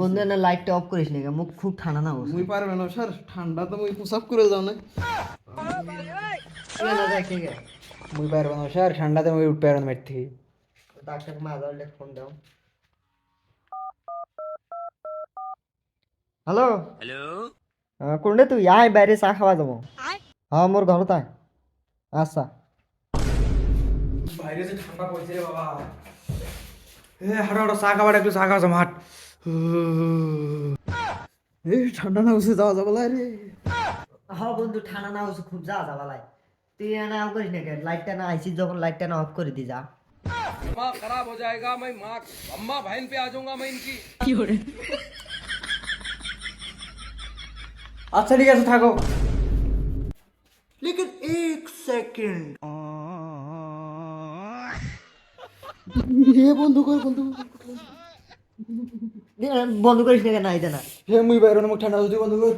বন্ধু না লাইটটা অফ করিস না মুখ খুব ঠান্ডা না বসে। মুই পারবে না স্যার ঠান্ডা তো মুই পোশাক করে যাও না। মুই পারবে না স্যার ঠান্ডাতে মুই উঠতে পারবে না মেট থেকে। ডাক্তার মাজারলে ফোন দাও। হ্যালো হ্যালো কোনটা তুই? আয় বাইরে চা খাওয়া যাব। হ্যাঁ মোর ঘর তাই আচ্ছা। বাইরে যে ঠান্ডা পড়ছে রে বাবা। এ হাঁটা হাঁটা চা খাবার একটু চা খাওয়া মাঠ এই ঠান্ডা না বসে যাওয়া যাবে রে হ্যাঁ বন্ধু ঠান্ডা না হচ্ছে খুব যা যা বালাই তুই না অফ করিস না কেন লাইটটা না আইসিস যখন লাইটটা না অফ করে দি যা दिमाग खराब हो जाएगा मैं माँ अम्मा बहन पे आ जाऊंगा मैं इनकी আচ্ছা ঠিক আছে থাকো लेकिन एक सेकंड এ বন্ধু কর বন্ধু বন্ধ করিস না কেন আইতে না হে মুই বাইরে মুখ ঠান্ডা হচ্ছে বন্ধু কর।